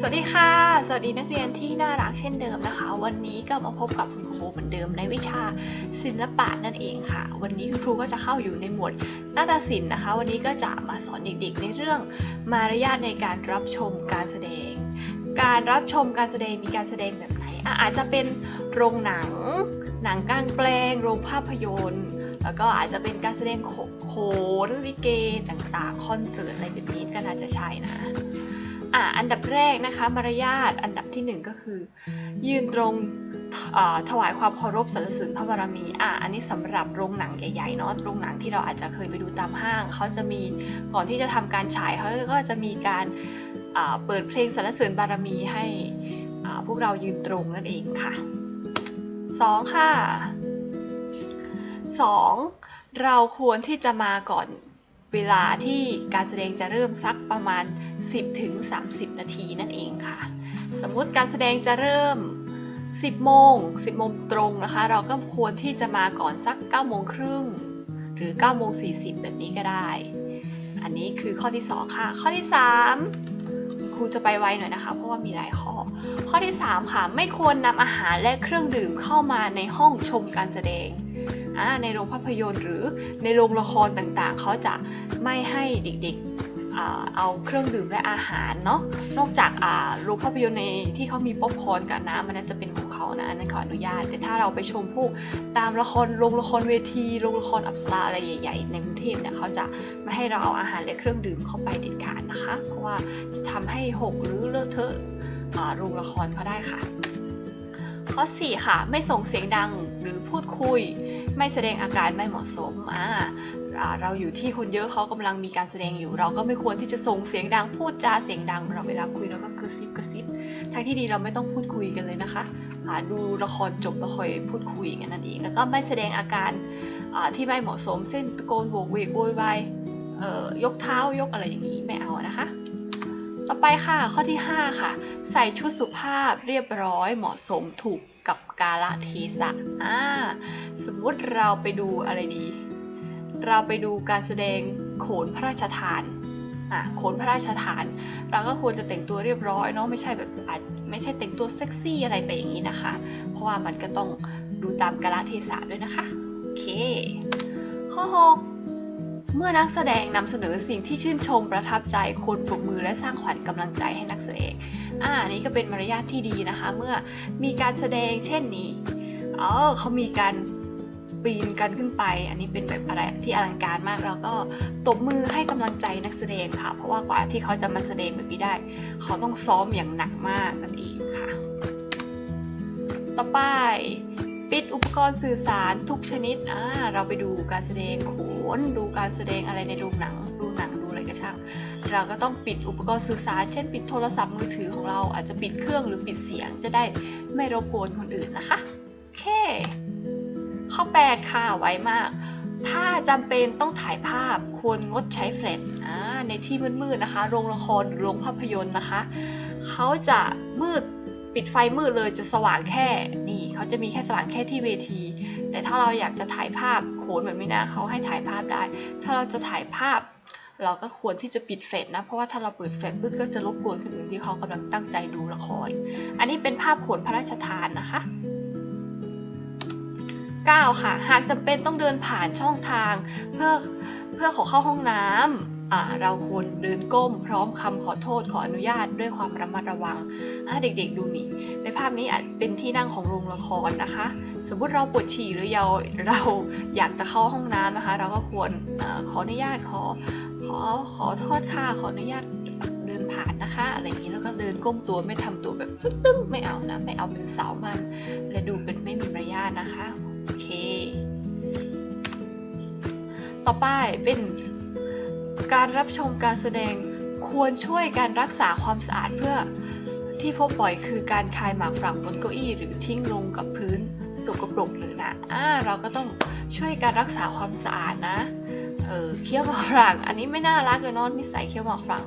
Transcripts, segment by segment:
สวัสดีค่ะ สวัสดีนักเรียนที่น่ารักเช่นเดิมนะคะ วันนี้ก็มาพบกับคุณครูเหมือนเดิมในวิชาศิลปะนั่นเองค่ะ วันนี้คุณครูก็จะเข้าอยู่ในหมวดนาฏศิลป์นะคะ วันนี้ก็จะมาสอนเด็กๆ ในเรื่องมารยาทในการรับชมการแสดง การรับชมการแสดงมีการแสดงแบบไหนอาจจะเป็นโรงหนัง หนังกลางแปลง โรงภาพยนตร์ แล้วก็อาจจะเป็นการแสดงโขโขนลิเกต่างๆคอนเสิร์ตอะไรแบบนี้ก็น่าจะใช่นะ อะอันดับแรกนะคะ มารยาทอันดับที่หนึ่งก็คือ ยืนตรงถวายความเคารพสรรเสริญพระบารมีอะอันนี้สำหรับโรงหนังใหญ่ๆเนาะโรงหนังที่เราอาจจะเคยไปดูตามห้าง เขาจะมีก่อนที่จะทำการฉายเขาก็จะมีการเปิดเพลงสรรเสริญบารมีให้พวกเรายืนตรงนั่นเองค่ะสองค่ะสองเราควรที่จะมาก่อนเวลาที่การแสดงจะเริ่มสักประมาณ 10ถึง30 นาทีนั่นเองค่ะ สมมุติการแสดงจะเริ่ม 10 โมง 10 โมงตรงนะคะ เราก็ควรที่จะมาก่อนสัก 9 โมงครึ่ง หรือ 9 โมง 40 แบบนี้ก็ได้ อันนี้คือข้อที่ 2 ค่ะ ข้อที่ 3 ครูจะไปไวหน่อยนะคะ เพราะว่ามีหลายข้อ ข้อที่ 3 ค่ะ ไม่ควรนำอาหารและเครื่องดื่มเข้ามาในห้องชมการแสดงในโรงภาพยนตร์หรือในโรงละครต่างๆ เขาจะไม่ให้เด็กๆ เอาเครื่องดื่มและอาหารเนาะนอกจากอ่าโรงภาพยนตร์ในที่เขามีป๊อปคอร์นกับน้ำมันนั้นจะเป็นของเขานะอันนั้นขออนุญาต แต่ถ้าเราไปชมพวกตามละครโรงละครเวทีโรงละครอัปสราอะไรใหญ่ ๆ ในกรุงเทพเนี่ยเขาจะไม่ให้เราเอาอาหารและเครื่องดื่มเข้าไปเด็ดขาดนะคะ เพราะว่าจะทำให้หกหรือเลอะเทอะโรงละครเขาได้ค่ะ ข้อ 4 ค่ะ ไม่ส่งเสียงดังหรือพูดคุย ไม่แสดงอาการไม่เหมาะสมอ่า เราอยู่ที่คนเยอะเขากำลังมีการแสดงอยู่ เราก็ไม่ควรที่จะส่งเสียงดังพูดจาเสียงดังเราเวลาคุยเราก็กระซิบกระซิบทางที่ดีเราไม่ต้องพูดคุยกันเลยนะคะดูละครจบแล้วค่อยพูดคุยกันนั่นเองแล้วก็ไม่แสดงอาการที่ไม่เหมาะสมเช่นตะโกนโวกเวกโวยวายยกเท้ายกอะไรอย่างนี้ไม่เอานะคะ ต่อไปค่ะข้อที่ 5 ค่ะ ใส่ชุดสุภาพเรียบร้อยเหมาะสมถูกกับกาลเทศะอ่าสมมุติเราไปดูอะไรดี เราไปดูการแสดงโขนพระราชทานอะโขนพระราชทาน เราก็ควรจะแต่งตัวเรียบร้อยเนาะไม่ใช่แบบอาจไม่ใช่แต่งตัวเซ็กซี่อะไรไปอย่างนี้นะคะ เพราะว่ามันก็ต้องดูตามกาลเทศะด้วยนะคะโอเค ข้อ 6 เมื่อนักแสดงนำเสนอสิ่งที่ชื่นชมประทับใจควรปรบมือและสร้างขวัญกำลังใจให้นักแสดงอ่าอันนี้ก็เป็นมารยาทที่ดีนะคะ เมื่อมีการแสดงเช่นนี้เออเขามีการ ปีนกันขึ้นไป อันนี้เป็นแบบอะไรที่อลังการมากเราก็ตบมือให้กำลังใจนักแสดงค่ะ เพราะว่ากว่าที่เขาจะมาแสดงแบบนี้ได้ เขาต้องซ้อมอย่างหนักมากนั่นเองค่ะ ต่อไปปิดอุปกรณ์สื่อสารทุกชนิดอ่าเราไปดูการแสดงโขนดูการแสดงอะไรในโรงหนัง ดูหนังดูอะไรก็ช่าง เราก็ต้องปิดอุปกรณ์สื่อสาร เช่น ปิดโทรศัพท์มือถือของเราอาจจะปิดเครื่องหรือปิดเสียงจะได้ไม่รบกวนคนอื่นนะคะ โอเค ข้อ 8 ค่ะไวมาก ถ้าจำเป็นต้องถ่ายภาพควรงดใช้แฟลชในที่มืดๆนะคะ โรงละครหรือโรงภาพยนตร์นะคะ เขาจะมืดปิดไฟมืดเลยจะสว่างแค่นี่เขาจะมีแค่สว่างแค่ที่เวที แต่ถ้าเราอยากจะถ่ายภาพโขนแบบนี้นะเขาให้ถ่ายภาพได้ ถ้าเราจะถ่ายภาพ เราก็ควรที่จะปิดแฟลชนะ เพราะว่าถ้าเราเปิดแฟลชปุ๊บก็จะรบกวนคนอื่นที่เขากำลังตั้งใจดูละคร อันนี้เป็นภาพโขนพระราชทานนะคะ 9 ค่ะ หากจำเป็นต้องเดินผ่านช่องทาง เพื่อเพื่อขอเข้าห้องน้ำอ่าเราควรเดินก้ม พร้อมคำขอโทษขออนุญาตด้วยความระมัดระวังอ่าเด็กๆดูนี่ในภาพนี้อาจเป็นที่นั่งของโรงละครนะคะ สมมุติเราปวดฉี่หรือเราเราอยากจะเข้าห้องน้ำนะคะ เราก็ควรอขออนุญาตขอขอขอโทษค่ะขออนุญาตเดินผ่านนะคะอะไรอย่างนี้แล้วก็เดินก้มตัวไม่ทำตัวแบบซึตึ้งไม่เอานะไม่เอาเป็นสาวมันและดูเป็นไม่มีมารยาทนะคะ โอเค ต่อไปเป็นการรับชมการแสดงควรช่วยการรักษาความสะอาดเพื่อที่พบบ่อยคือการคายหมากฝรั่งบนเก้าอี้หรือทิ้งลงกับพื้นสกปรกหรือนะอ่าเราก็ต้องช่วยการรักษาความสะอาดนะ เออเคี้ยวหมากฝรั่ง อันนี้ไม่น่ารักเลยเนาะนิสัยเคี้ยวหมากฝรั่ง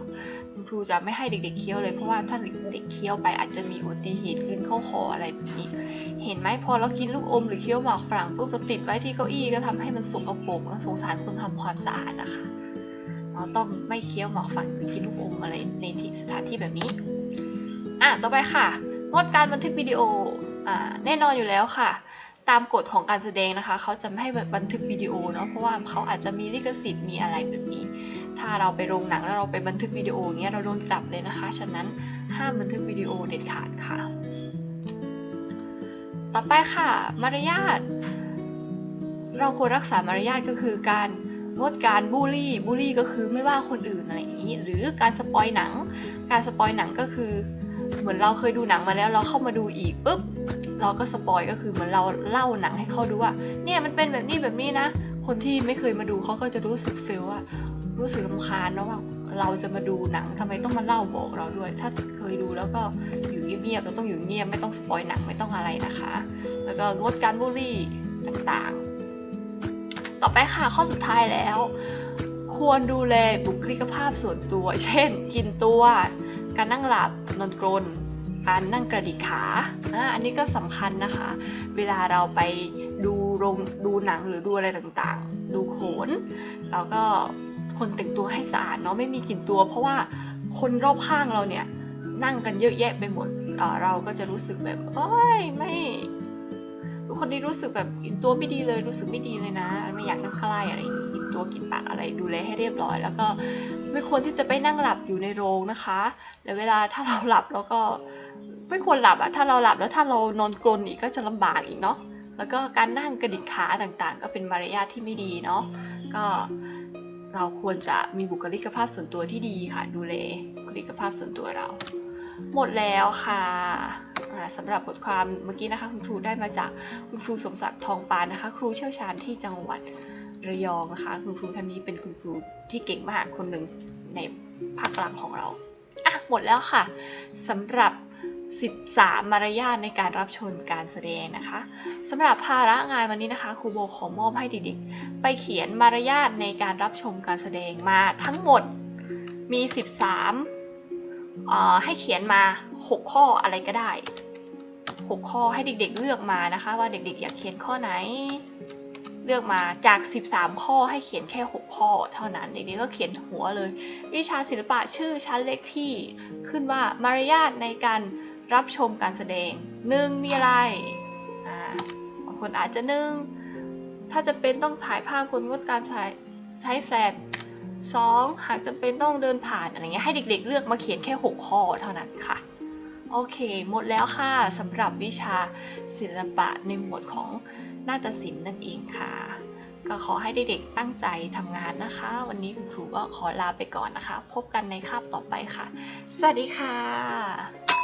รูจะไม่ให้เด็กๆเคี้ยวเลยเพราะว่าถ้าเด็กๆเคี้ยวไปอาจจะมีอุบัติเหตุขึ้นเข้าคออะไรแบบนี้ เห็นไหมพอเรากินลูกอมหรือเคี้ยวหมากฝรั่งปุ๊บเราติดไว้ที่เก้าอี้ก็ทำให้มันสกปรกแล้วสงสารคนทำความสะอาดนะคะเราต้องไม่เคี้ยวหมากฝรั่งหรือกินลูกอมอะไรในที่สถานที่แบบนี้อะต่อไปค่ะ งดการบันทึกวิดีโออ่าแน่นอนอยู่แล้วค่ะตามกฎของการแสดงนะคะ เขาจะไม่ให้บันทึกวิดีโอเนาะเพราะว่าเขาอาจจะมีลิขสิทธิ์มีอะไรแบบนี้ ถ้าเราไปโรงหนังแล้วเราไปบันทึกวิดีโออย่างเงี้ยเราโดนจับเลยนะคะ ฉะนั้นห้ามบันทึกวิดีโอเด็ดขาดค่ะ ต่อไปค่ะ มารยาท เราควรรักษามารยาทก็คือการงดการบูลลี่บูลลี่ก็คือไม่ว่าคนอื่นอะไรอย่างนี้ หรือการสปอยหนัง การสปอยหนังก็คือเหมือนเราเคยดูหนังมาแล้วเราเข้ามาดูอีกปุ๊บเราก็สปอยก็คือเหมือนเราเล่าหนังให้เขาดูว่าเนี่ยมันเป็นแบบนี้แบบนี้นะ คนที่ไม่เคยมาดูเขาก็จะรู้สึกเฟลว่า รู้สึกรำคาญเนอะว่าเราจะมาดูหนังทำไมต้องมาเล่าบอกเราด้วย ถ้าเคยดูแล้วก็อยู่เงียบๆเราต้องอยู่เงียบไม่ต้องสปอยหนังไม่ต้องอะไรนะคะ แล้วก็งดการบูลลี่ต่างๆ ต่อไปค่ะข้อสุดท้ายแล้ว ควรดูแลบุคลิกภาพส่วนตัว เช่น กินตัว การนั่งหลับนอนกรนการนั่งกระดิกขาอ่าอันนี้ก็สำคัญนะคะ เวลาเราไปดูโรงดูหนังหรือดูอะไรต่างๆ ดูโขน แล้วก็ คนแต่งตัวให้สะอาดเนาะไม่มีกลิ่นตัว เพราะว่าคนรอบข้างเราเนี่ยนั่งกันเยอะแยะไปหมดเเราก็จะรู้สึกแบบเอ้ยไม่คนนี้รู้สึกแบบกลิ่นตัวไม่ดีเลยรู้สึกไม่ดีเลยนะ ไม่อยากนั่งใกล้อะไรอย่างงี้กลิ่นตัวกลิ่นปากอะไรดูแลให้เรียบร้อย แล้วก็ไม่ควรที่จะไปนั่งหลับอยู่ในโรงนะคะแล้วเวลาถ้าเราหลับแล้วก็ไม่ควรหลับอะถ้าเราหลับแล้วถ้าเรานอนกรนอีกก็จะลำบากอีกเนาะแล้วก็การนั่งกระดิกขาต่างๆ ก็เป็นมารยาทที่ไม่ดีเนาะก็ เราควรจะมีบุคลิกภาพส่วนตัวที่ดีค่ะ ดูแลบุคลิกภาพส่วนตัวเรา หมดแล้วค่ะสำหรับบทความเมื่อกี้นะคะคุณครูได้มาจากคุณครูสมศักดิ์ทองปานนะคะ ครูเชี่ยวชาญที่จังหวัดระยองนะคะ คุณครูท่านนี้เป็นคุณครูที่เก่งมากคนหนึ่งในภาคกลางของเราอะหมดแล้วค่ะสำหรับ 13 มารยาทในการรับชมการแสดงนะคะสำหรับภาระงานวันนี้นะคะครูโบขอมอบให้เด็กๆไปเขียนมารยาทในการรับชมการแสดงมาทั้งหมดมี 13เอ่อให้เขียนมา 6 ข้ออะไรก็ได้ 6 ข้อให้เด็กๆเลือกมานะคะว่าเด็กๆอยากเขียนข้อไหน เลือกมาจาก 13 ข้อให้เขียนแค่ 6 ข้อ เท่านั้นเด็กๆก็เขียนหัวเลย วิชาศิลปะชื่อชั้นเล็กที่ขึ้นว่ามารยาทในการ รับชมการแสดงหนึ่งมีอะไรบางคนอาจจะหนึ่งถ้าจะเป็นต้องถ่ายภาพคนงดการใช้ใช้แฟลชสองหากจำเป็นต้องเดินผ่านอะไรเงี้ยให้เด็กๆ เลือกมาเขียนแค่ 6 ข้อเท่านั้นค่ะ โอเค หมดแล้วค่ะสำหรับวิชาศิลปะในหมวดของนาฏศิลป์นั่นเองค่ะ ก็ขอให้เด็กๆตั้งใจทำงานนะคะ วันนี้คุณครูก็ขอลาไปก่อนนะคะ พบกันในคาบต่อไปค่ะ สวัสดีค่ะ